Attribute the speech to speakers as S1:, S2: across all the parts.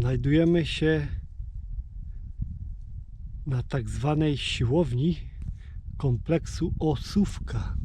S1: Znajdujemy się na tak zwanej siłowni kompleksu Osówka.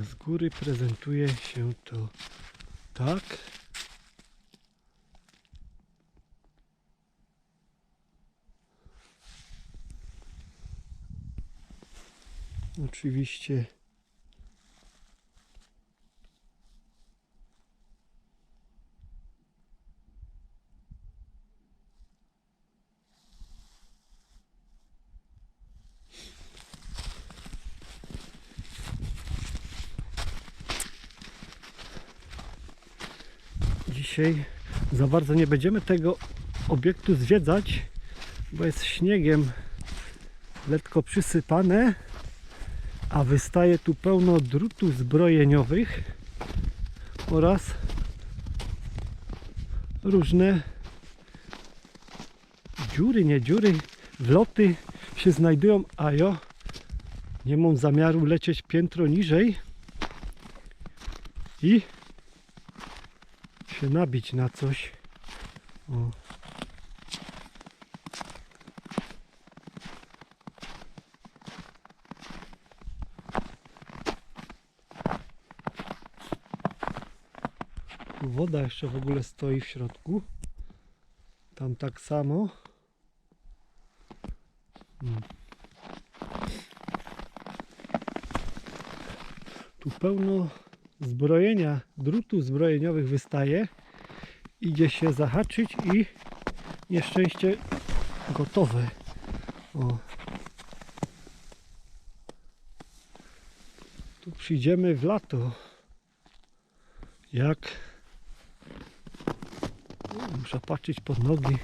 S1: Z góry prezentuje się to tak. Oczywiście dzisiaj. Za bardzo nie będziemy tego obiektu zwiedzać, bo jest śniegiem lekko przysypane, a wystaje tu pełno drutów zbrojeniowych oraz różne dziury, nie dziury, wloty się znajdują, a ja nie mam zamiaru lecieć piętro niżej i się nabić na coś. O. Woda jeszcze w ogóle stoi w środku. Tam tak samo. Mm. Tu pełno zbrojenia, drutów zbrojeniowych wystaje. Idzie się zahaczyć i nieszczęście gotowe. O. Tu przyjdziemy w lato. Jak muszę patrzeć pod nogi.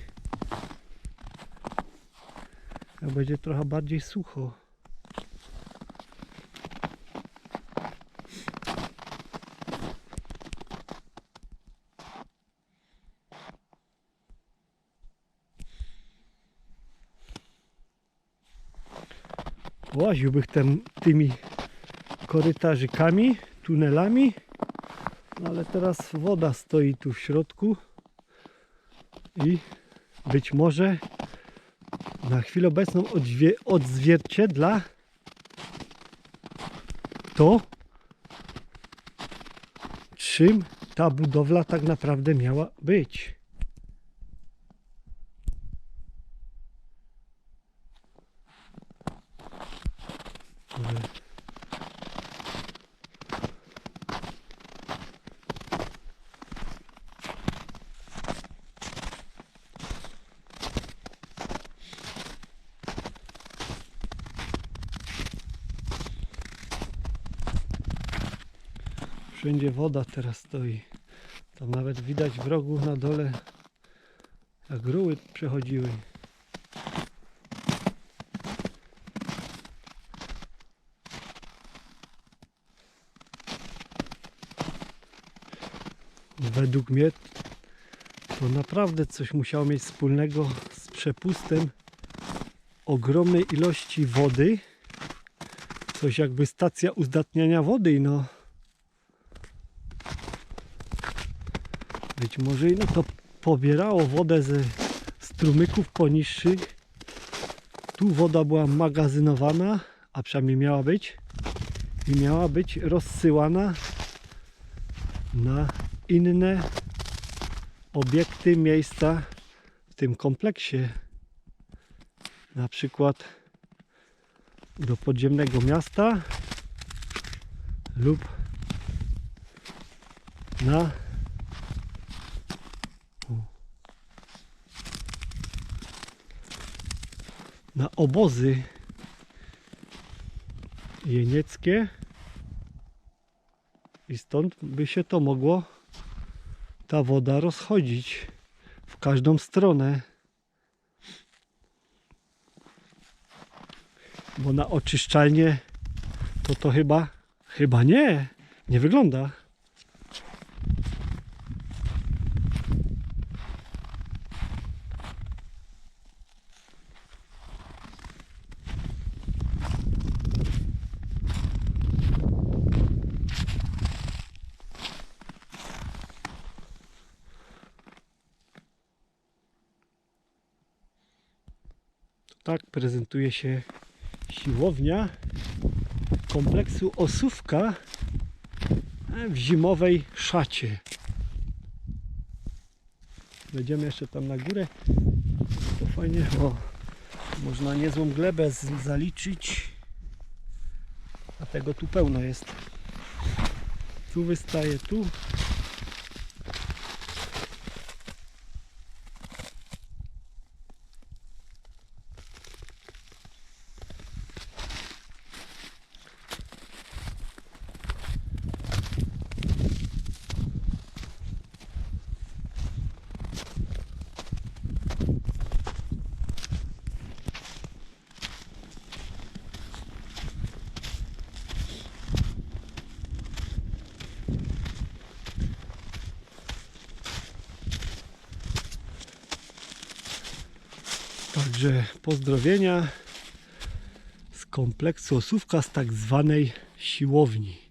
S1: Będzie trochę bardziej sucho. Łaziłbym tem, tymi korytarzykami, tunelami, no ale teraz woda stoi tu w środku i być może na chwilę obecną odzwierciedla to, czym ta budowla tak naprawdę miała być. Wszędzie woda teraz stoi. Tam nawet widać w rogu na dole, jak gruły przechodziły. Według mnie to naprawdę coś musiało mieć wspólnego z przepustem ogromnej ilości wody. Coś jakby stacja uzdatniania wody, no. Być może no to pobierało wodę ze strumyków poniższych. Tu woda była magazynowana, a przynajmniej miała być. I miała być rozsyłana na inne obiekty, miejsca w tym kompleksie. Na przykład do podziemnego miasta lub na na obozy jenieckie i stąd by się to mogło ta woda rozchodzić w każdą stronę bo na oczyszczalnię to to chyba chyba nie Nie wygląda. Tak prezentuje się siłownia kompleksu Osówka w zimowej szacie. Wejdziemy jeszcze tam na górę. To fajnie. O, można niezłą glebę zaliczyć. A tego tu pełno jest. Tu wystaje, tu. Także pozdrowienia z kompleksu Osówka z tak zwanej siłowni.